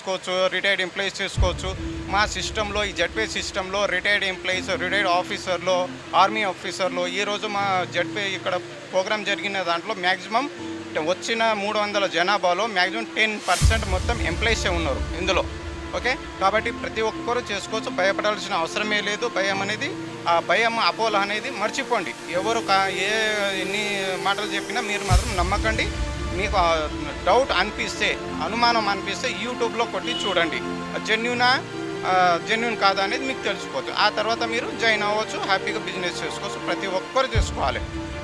చేసుకోవచ్చు retired employees చేసుకోవచ్చు. మా సిస్టంలో ఈ జడ్పే సిస్టంలో రిటైర్డ్ ఎంప్లాయీస్ రిటైర్డ్ ఆఫీసర్లు ఆర్మీ ఆఫీసర్లు ఈరోజు మా జడ్పే ఇక్కడ ప్రోగ్రామ్ జరిగిన దాంట్లో మ్యాక్సిమం వచ్చిన మూడు వందల జనాభాలో మ్యాక్సిమం టెన్ పర్సెంట్ మొత్తం ఎంప్లాయీసే ఉన్నారు ఇందులో. ఓకే కాబట్టి ప్రతి ఒక్కరూ చేసుకోవచ్చు. భయపడాల్సిన అవసరమే లేదు. భయం అనేది ఆ భయం అపోల అనేది మర్చిపోండి. ఎవరు కా- ఏ ఎన్ని మాటలు చెప్పినా మీరు మాత్రం నమ్మకండి. మీకు డౌట్ అనిపిస్తే అనుమానం అనిపిస్తే యూట్యూబ్లో కొట్టి చూడండి. జెన్యునా జెన్యున్ కాదా అనేది మీకు తెలిసిపోతుంది. ఆ తర్వాత మీరు జాయిన్ అవ్వచ్చు హ్యాపీగా బిజినెస్ చేసుకోవచ్చు ప్రతి ఒక్కరు చేసుకోవాలి.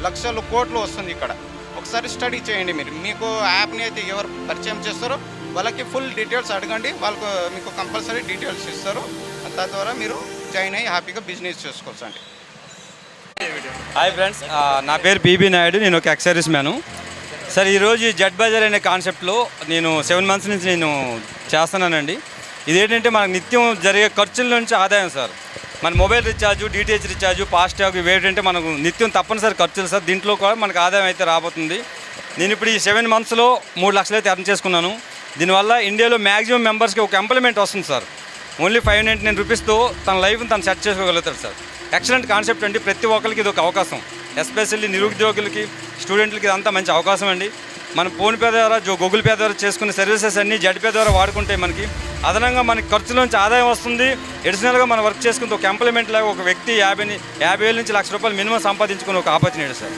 లక్షలు కోట్లు వస్తుంది ఇక్కడ. ఒకసారి స్టడీ చేయండి మీరు. మీకు యాప్ని అయితే ఎవరు పరిచయం చేస్తారో వాళ్ళకి ఫుల్ డీటెయిల్స్ అడగండి. వాళ్ళకు మీకు కంపల్సరీ డీటెయిల్స్ ఇస్తారు. తద్వారా మీరు జాయిన్ అయ్యి హ్యాపీగా బిజినెస్ చేసుకోవచ్చు అండి. హాయ్ ఫ్రెండ్స్ నా పేరు బీబీ నాయుడు నేను ఒక ఎక్సర్వీస్ మ్యాను సార్ ఈరోజు జడ్ బజార్ అనే కాన్సెప్ట్లో నేను సెవెన్ మంత్స్ నుంచి నేను చేస్తున్నానండి. ఇదేంటంటే మనకు నిత్యం జరిగే ఖర్చుల నుంచి ఆదాయం సార్. మన mobile recharge DTH recharge FASTag ఇవి ఏంటంటే మనకు నిత్యం తప్పనిసరి ఖర్చులు సార్. దీంట్లో కూడా మనకు ఆదాయం అయితే రాబోతుంది. నేను ఇప్పుడు ఈ సెవెన్ మంత్స్లో మూడు లక్షలు అయితే అర్న్ చేసుకున్నాను. దీనివల్ల ఇండియాలో మ్యాక్సిమం మెంబర్స్కి ఒక ఎంప్లిమెంట్ వస్తుంది sir. Only five ninety nine రూపీస్తో తన లైఫ్ని తను సెట్ చేసుకోగలుగుతాడు సార్. ఎక్సలెంట్ కాన్సెప్ట్ అండి. ప్రతి ఒక్కరికి ఇది ఒక అవకాశం. ఎస్పెషల్లీ నిరుద్యోగులకి స్టూడెంట్లకి ఇదంతా మంచి అవకాశం అండి. మన ఫోన్పే ద్వారా జో గూగుల్ పే ద్వారా చేసుకునే సర్వీసెస్ అన్నీ జడ్పే ద్వారా వాడుకుంటే మనకి. అదనంగా మనకి ఖర్చులోంచి ఆదాయం వస్తుంది. ఎడిషనల్గా మనం వర్క్ చేసుకుంటే ఒక ఎంప్లాయ్మెంట్ లాగా ఒక వ్యక్తి యాభై యాభై వేల నుంచి లక్ష రూపాయలు మినిమం సంపాదించుకునే ఒక opportunity sir.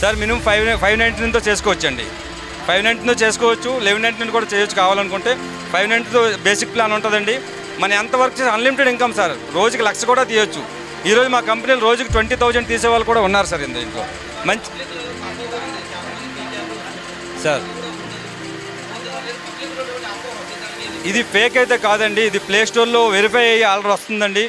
Sir minimum five five నైన్టీన్తో చేసుకోవచ్చండి. ఫైవ్ నైన్టీన్తో చేసుకోవచ్చు లెవెన్ నైన్టీన్ కూడా చేయొచ్చు కావాలనుకుంటే. ఫైవ్ నైంటీతో బేసిక్ ప్లాన్ ఉంటుందండి. మనం ఎంత వర్క్ చేసి అన్లిమిటెడ్ ఇన్కమ్ సార్. రోజుకి లక్ష కూడా తీయొచ్చు. ఈరోజు మా కంపెనీలు రోజుకి ట్వంటీ థౌజండ్ తీసేవాళ్ళు కూడా ఉన్నారు సార్ ఇందులో. ఇంట్లో మంచి సార్. ఇది ఫేక్ అయితే కాదండి ఇది ప్లే స్టోర్లో వెరిఫై అయ్యి ఆర్డర్ వస్తుందండి.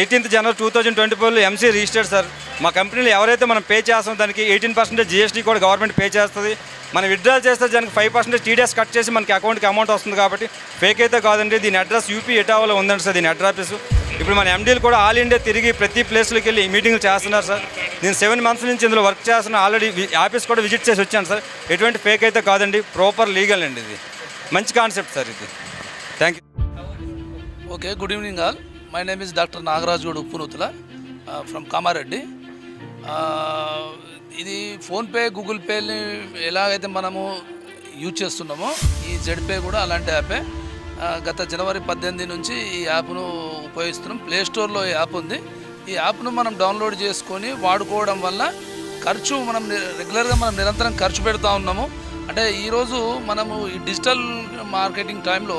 Eighteenth January two thousand twenty ఫోర్లో ఎంసీ రిజిస్టర్డ్ సార్ మా కంపెనీలో ఎవరైతే మనం పే చేస్తామో దానికి ఎయిటీన్ పర్సెంటేజ్ జిఎస్టీ కూడా గవర్నమెంట్ పే చేస్తుంది. మనం విత్డ్రా చేస్తే దానికి ఫైవ్ పర్సెంటేజ్ టీడీఎస్ కట్ చేసి మనకి అకౌంట్కి అమౌంట్ వస్తుంది కాబట్టి ఫేక్ అయితే కాదండి. దీని అడ్రస్ యూపీ ఎటావాలో ఉందండి సార్ దీని అడ్రస్ ఇప్పుడు మన ఎండీలు కూడా ఆల్ ఇండియా తిరిగి ప్రతి ప్లేస్లోకి వెళ్ళి మీటింగ్లు చేస్తున్నారు సార్. నేను సెవెన్ మంత్స్ నుంచి ఇందులో వర్క్ చేస్తున్నా ఆల్రెడీ ఆఫీస్ కూడా విజిట్ చేసి వచ్చాను సార్. ఎటువంటి ఫేక్ అయితే కాదండి ప్రాపర్ లీగల్ అండి ఇది. మంచి కాన్సెప్ట్ సార్ ఇది. Thank you okay good evening all my name is doctor Nagaraju Goud Uppunuthula from Kamareddy ఇది ఫోన్పే గూగుల్ పేని ఎలాగైతే మనము యూజ్ చేస్తున్నామో ఈ జెడ్పే కూడా అలాంటి యాపే. గత జనవరి పద్దెనిమిది నుంచి ఈ యాప్ను ఉపయోగిస్తున్నాం. ప్లే స్టోర్లో యాప్ ఉంది. ఈ యాప్ను మనం డౌన్లోడ్ చేసుకొని వాడుకోవడం వల్ల ఖర్చు మనం రెగ్యులర్గా మనం నిరంతరం ఖర్చు పెడతా ఉన్నాము. అంటే ఈరోజు మనము ఈ డిజిటల్ మార్కెటింగ్ టైంలో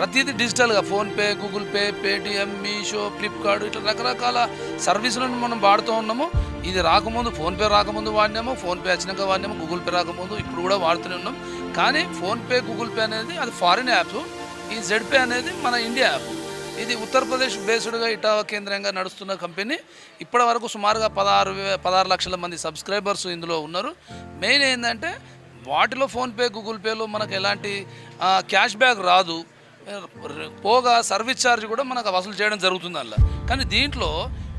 ప్రతిదీ డిజిటల్గా. PhonePe Google Pay Paytm Meesho Flipkart ఇట్లా రకరకాల సర్వీసులను మనం వాడుతూ ఉన్నాము. ఇది రాకముందు ఫోన్పే రాకముందు వాడినాము ఫోన్పే వచ్చినాక వాడినాము గూగుల్ పే రాకముందు ఇప్పుడు కూడా వాడుతూనే ఉన్నాం. కానీ ఫోన్పే గూగుల్ పే అనేది అది ఫారిన్ యాప్. ఈ జెడ్పే అనేది మన ఇండియా యాప్. ఇది ఉత్తరప్రదేశ్ బేస్డ్గా ఇటావా కేంద్రంగా నడుస్తున్న కంపెనీ. ఇప్పటి వరకు సుమారుగా పదహారు పదహారు లక్షల మంది సబ్స్క్రైబర్స్ ఇందులో ఉన్నారు. మెయిన్ ఏంటంటే వాటిలో ఫోన్పే గూగుల్ పేలో మనకు ఎలాంటి క్యాష్ బ్యాక్ రాదు. పోగా సర్వీస్ ఛార్జ్ కూడా మనకు వసూలు చేయడం జరుగుతుంది అలా. కానీ దీంట్లో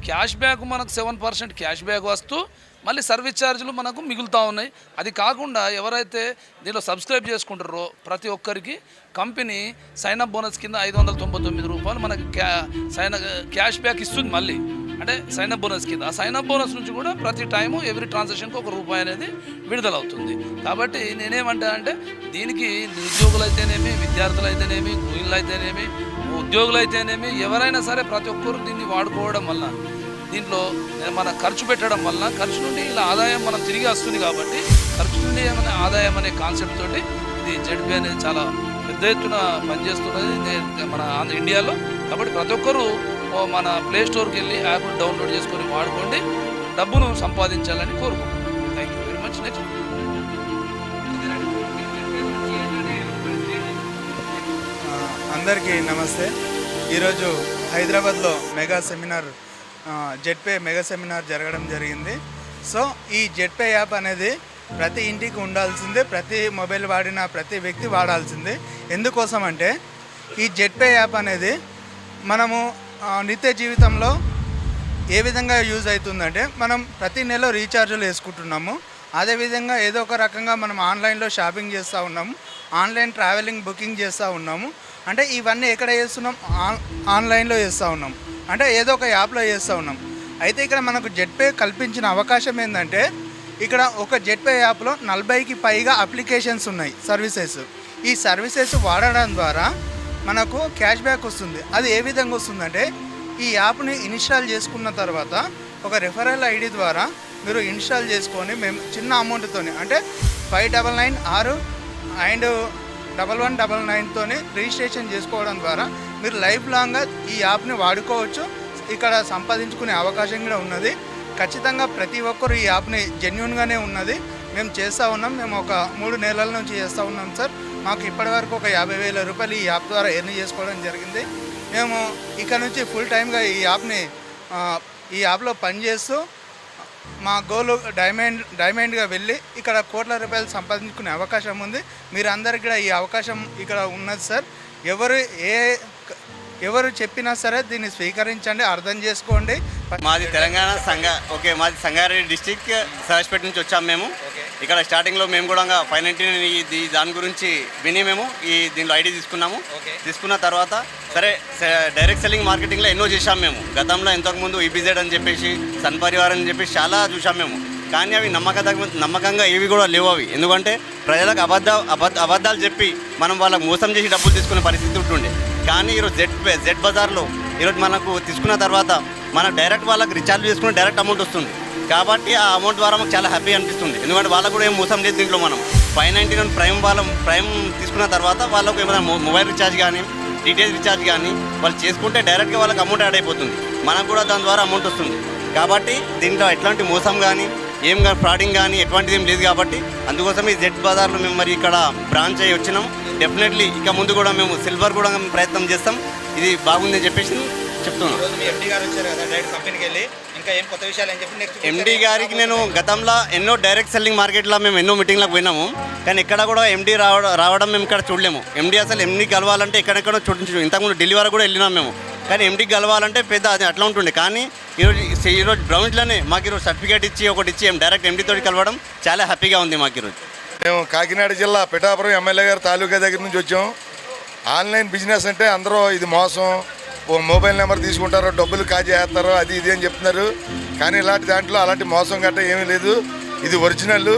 క్యాష్ బ్యాక్ మనకు సెవెన్ పర్సెంట్ క్యాష్ బ్యాక్ వస్తూ మళ్ళీ సర్వీస్ ఛార్జీలు మనకు మిగులుతూ ఉన్నాయి. అది కాకుండా ఎవరైతే దీనిలో సబ్స్క్రైబ్ చేసుకుంటారో ప్రతి ఒక్కరికి కంపెనీ సైన్ అప్ బోనస్ కింద ఐదు వందల తొంభై తొమ్మిది రూపాయలు మనకి క్యా సైన్ క్యాష్ బ్యాక్ ఇస్తుంది మళ్ళీ. అంటే సైన్ అప్ బోనస్ కింద. ఆ సైన్ అప్ బోనస్ నుంచి కూడా ప్రతి టైము ఎవ్రీ ట్రాన్సాక్షన్కి ఒక రూపాయి అనేది విడుదలవుతుంది. కాబట్టి నేనేమంటా అంటే దీనికి నిరుద్యోగులు అయితేనేమి విద్యార్థులు అయితేనేమి గృహిణులు అయితేనేమి ఉద్యోగులు అయితేనేమి ఎవరైనా సరే ప్రతి ఒక్కరు దీన్ని వాడుకోవడం వల్ల దీంట్లో మన ఖర్చు పెట్టడం వల్ల ఖర్చు నుండి ఇలా ఆదాయం మనం తిరిగి వస్తుంది కాబట్టి ఖర్చు నుండి ఏమైనా ఆదాయం అనే కాన్సెప్ట్ తోటి ఇది జడ్పీ అనేది చాలా పెద్ద ఎత్తున పనిచేస్తున్నది. మన ఆంధ్ర ఇండియాలో. కాబట్టి ప్రతి ఒక్కరూ మన ప్లే స్టోర్కి వెళ్ళి యాప్ డౌన్లోడ్ చేసుకొని వాడుకోండి. డబ్బును సంపాదించాలని కోరుకుంటున్నాను thank you very much next అందరికీ నమస్తే. ఈరోజు హైదరాబాద్లో మెగా సెమినార్ ఆ, జెడ్పే మెగా సెమినార్ జరగడం జరిగింది. సో ఈ జెడ్పే యాప్ అనేది ప్రతి ఇంటికి ఉండాల్సిందే ప్రతి మొబైల్ వాడిన ప్రతి వ్యక్తి వాడాల్సిందే. ఎందుకోసం అంటే ఈ జెడ్పే యాప్ అనేది మనము నిత్య జీవితంలో ఏ విధంగా యూజ్ అవుతుందంటే మనం ప్రతి నెల రీఛార్జ్లు వేసుకుంటున్నాము. అదేవిధంగా ఏదో ఒక రకంగా మనం ఆన్లైన్లో షాపింగ్ చేస్తూ ఉన్నాము. ఆన్లైన్ ట్రావెలింగ్ బుకింగ్ చేస్తూ ఉన్నాము. అంటే ఇవన్నీ ఎక్కడ చేస్తున్నాం ఆన్ ఆన్లైన్లో చేస్తూ ఉన్నాం. అంటే ఏదో ఒక యాప్లో చేస్తూ ఉన్నాం. అయితే ఇక్కడ మనకు జెట్పే కల్పించిన అవకాశం ఏంటంటే ఇక్కడ ఒక జెట్పే యాప్లో నలభైకి పైగా అప్లికేషన్స్ ఉన్నాయి సర్వీసెస్. ఈ సర్వీసెస్ వాడడం ద్వారా మనకు క్యాష్ బ్యాక్ వస్తుంది. అది ఏ విధంగా వస్తుందంటే ఈ యాప్ని ఇన్స్టాల్ చేసుకున్న తర్వాత ఒక రెఫరల్ ఐడి ద్వారా మీరు ఇన్స్టాల్ చేసుకొని మేము చిన్న అమౌంట్తోని అంటే ఫైవ్ డబల్ నైన్ ఆరు అండ్ డబల్ వన్ డబల్ నైన్తో రిజిస్ట్రేషన్ చేసుకోవడం ద్వారా మీరు లైఫ్ లాంగ్గా ఈ యాప్ని వాడుకోవచ్చు. ఇక్కడ సంపాదించుకునే అవకాశం కూడా ఉన్నది. ఖచ్చితంగా ప్రతి ఒక్కరు ఈ యాప్ని జెన్యున్గానే ఉన్నది. మేము చేస్తూ ఉన్నాం. మేము ఒక మూడు నెలల నుంచి చేస్తూ ఉన్నాం సార్. మాకు ఇప్పటివరకు ఒక యాభై వేల రూపాయలు ఈ యాప్ ద్వారా ఎర్న్ చేసుకోవడం జరిగింది. మేము ఇక్కడ నుంచి ఫుల్ టైమ్గా ఈ యాప్ని ఈ యాప్లో పనిచేస్తూ మా గోల్ డైమండ్ డైమండ్గా వెళ్ళి ఇక్కడ కోట్ల రూపాయలు సంపాదించుకునే అవకాశం ఉంది. మీరు అందరికి కూడా ఈ అవకాశం ఇక్కడ ఉన్నది సార్. ఎవరు ఏ ఎవరు చెప్పినా సరే దీన్ని స్వీకరించండి అర్థం చేసుకోండి. మాది తెలంగాణ సంగ ఓకే మాది సంగారెడ్డి డిస్టిక్ సరస్పేట నుంచి వచ్చాము మేము. ఇక్కడ స్టార్టింగ్లో మేము కూడా ఫైవ్ నైన్టీన్ ఇది దాని గురించి విని మేము ఈ దీనిలో ఐడి తీసుకున్నాము. తీసుకున్న తర్వాత సరే డైరెక్ట్ సెల్లింగ్ మార్కెటింగ్లో ఎన్నో చేశాం మేము. గతంలో ఇంతకుముందు ఈబీజెడ్ అని చెప్పేసి సన్ పరివార్ అని చెప్పేసి చాలా చూసాం మేము. కానీ అవి నమ్మక నమ్మకంగా ఏవి కూడా లేవు అవి. ఎందుకంటే ప్రజలకు అబద్ధ అబద్ధ అబద్ధాలు చెప్పి మనం వాళ్ళకి మోసం చేసి డబ్బులు తీసుకునే పరిస్థితి ఉంటుండే. కానీ ఈరోజు జెడ్ జెడ్ బజార్లో ఈరోజు మనకు తీసుకున్న తర్వాత మనం డైరెక్ట్ వాళ్ళకి రీఛార్జ్ చేసుకుని డైరెక్ట్ అమౌంట్ వస్తుంది. కాబట్టి ఆ అమౌంట్ ద్వారా మాకు చాలా హ్యాపీ అనిపిస్తుంది. ఎందుకంటే వాళ్ళకు కూడా ఏం మోసం లేదు దీంట్లో మనం. ఫైవ్ నైంటీ నైన్ ప్రైమ్ వాళ్ళ ప్రైమ్ తీసుకున్న తర్వాత వాళ్ళకు ఏమైనా మొబైల్ రీఛార్జ్ కానీ డీటెయిల్స్ రీఛార్జ్ కానీ వాళ్ళు చేసుకుంటే డైరెక్ట్గా వాళ్ళకి అమౌంట్ యాడ్ అయిపోతుంది. మనకు కూడా దాని ద్వారా అమౌంట్ వస్తుంది. కాబట్టి దీంట్లో ఎట్లాంటి మోసం కానీ ఏం కానీ ఫ్రాడింగ్ కానీ ఎటువంటిది ఏం లేదు కాబట్టి అందుకోసం ఈ జెడ్ బజార్లో మేము మరి ఇక్కడ బ్రాంచ్ అయ్యి వచ్చినాం. డెఫినెట్లీ ఇక ముందు కూడా మేము సిల్వర్ కూడా ప్రయత్నం చేస్తాం. ఇది బాగుందని చెప్పేసి చెప్తున్నాం. ఎండి గారు వచ్చారు కదా డైరెక్ట్ కంపెనీకి వెళ్ళి ఇంకా ఏం కొత్త విషయాలు అని చెప్పి నెక్స్ట్ ఎండి గారికి నేను గతంలో ఎన్నో డైరెక్ట్ సెల్లింగ్ మార్కెట్లో మేము ఎన్నో మీటింగ్లకు పోయినాము. కానీ ఎక్కడ కూడా ఎండి రావడం రావడం మేము ఇక్కడ చూడలేము. ఎండి అసలు ఎండి కలవాలంటే ఎక్కడెక్కడో చూడించు ఇంతకుముందు ఢిల్లీ వరకు కూడా వెళ్ళినాం మేము. కానీ ఎండి కలవాలంటే పెద్ద అది అట్లా ఉంటుండే. కానీ ఈరోజు ఈరోజు బ్రౌన్స్లోనే మాకు ఈరోజు సర్టిఫికేట్ ఇచ్చి ఒకటి ఇచ్చి డైరెక్ట్ ఎండి తోటి కలవడం చాలా హ్యాపీగా ఉంది మాకు ఈరోజు. మేము కాకినాడ జిల్లా పిఠాపురం ఎమ్మెల్యే గారు తాలూకా దగ్గర నుంచి వచ్చాం. ఆన్లైన్ బిజినెస్ అంటే అందరూ ఇది మోసం. ఓ మొబైల్ నెంబర్ తీసుకుంటారు డబ్బులు కాజేస్తారు అది ఇది అని చెప్తున్నారు. కానీ ఇలాంటి దాంట్లో అలాంటి మోసం గట్ట ఏమీ లేదు. ఇది ఒరిజినల్.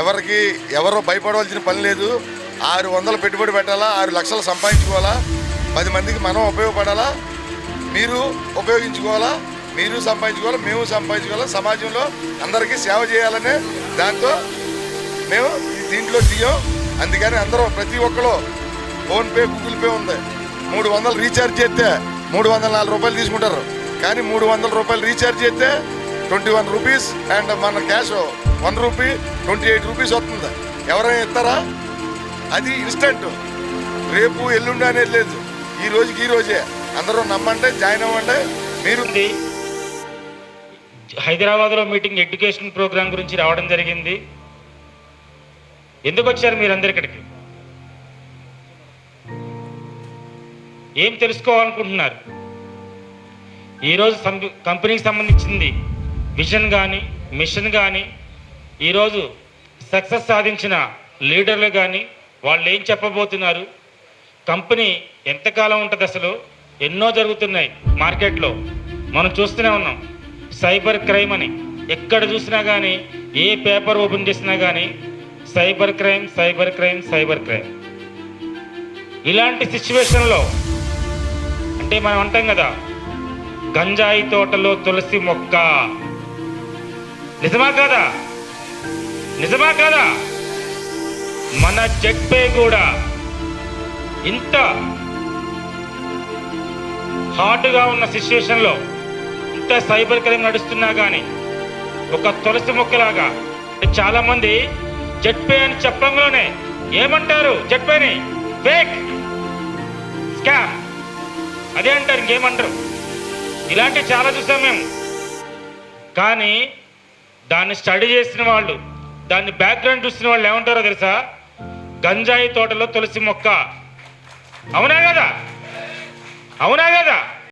ఎవరికి ఎవరో భయపడవలసిన పని లేదు. ఆరు వందలు పెట్టుబడి పెట్టాలా ఆరు లక్షలు సంపాదించుకోవాలా పది మందికి మనం ఉపయోగపడాలా మీరు ఉపయోగించుకోవాలా మీరు సంపాదించుకోవాలా మేము సంపాదించుకోవాలి సమాజంలో అందరికీ సేవ చేయాలనే దాంతో మేము దీంట్లో దిగాం. అందుకని అందరూ ప్రతి ఒక్కరు ఫోన్పే గూగుల్ పే ఉంది. మూడు వందలు రీఛార్జ్ చేస్తే మూడు వందల నాలుగు రూపాయలు తీసుకుంటారు. కానీ మూడు వందల రూపాయలు రీఛార్జ్ చేస్తే ట్వంటీ వన్ రూపీస్ అండ్ మన cash one rupee twenty eight rupees వస్తుంది. ఎవరైనా ఇస్తారా? అది ఇన్స్టెంట్ రేపు ఎల్లుండి అనేది లేదు. ఈ రోజుకి ఈ రోజే. అందరూ నమ్మంటే జాయిన్ అవ్వండి మీరు హైదరాబాద్లో మీటింగ్ ఎడ్యుకేషన్ ప్రోగ్రామ్ గురించి రావడం జరిగింది. ఎందుకు వచ్చారు మీరందరు ఇక్కడికి? ఏం తెలుసుకోవాలనుకుంటున్నారు? ఈరోజు సం- కంపెనీకి సంబంధించింది విజన్ కానీ మిషన్ కానీ ఈరోజు సక్సెస్ సాధించిన లీడర్లు కానీ వాళ్ళు ఏం చెప్పబోతున్నారు? కంపెనీ ఎంతకాలం ఉంటుంది అసలు? ఎన్నో జరుగుతున్నాయి మార్కెట్లో. మనం చూస్తూనే ఉన్నాం. సైబర్ క్రైమ్ అని. ఎక్కడ చూసినా కానీ ఏ పేపర్ ఓపెన్ చేసినా కానీ cyber crime cyber crime cyber crime. ఇలాంటి సిచ్యువేషన్లో అంటే మనం అంటాం కదా గంజాయి తోటలో తులసి మొక్క. నిజమా కాదా? నిజమా కాదా? మన జడ్పే కూడా ఇంత హార్డ్గా ఉన్న సిచ్యువేషన్లో ఇంత సైబర్ క్రైమ్ నడుస్తున్నా కానీ ఒక తులసి మొక్కలాగా చాలామంది జడ్పే అని చెప్పంలోనే ఏమంటారు జడ్పేని? ఫేక్! అదే అంటారు ఇంకేమంటారు? ఇలాంటివి చాలా చూసాం మేము. కానీ దాన్ని స్టడీ చేసిన వాళ్ళు దాన్ని బ్యాక్గ్రౌండ్ చూసిన వాళ్ళు ఏమంటారో తెలుసా? గంజాయి తోటలో తులసి మొక్క. అవునా కదా? అవునా కదా?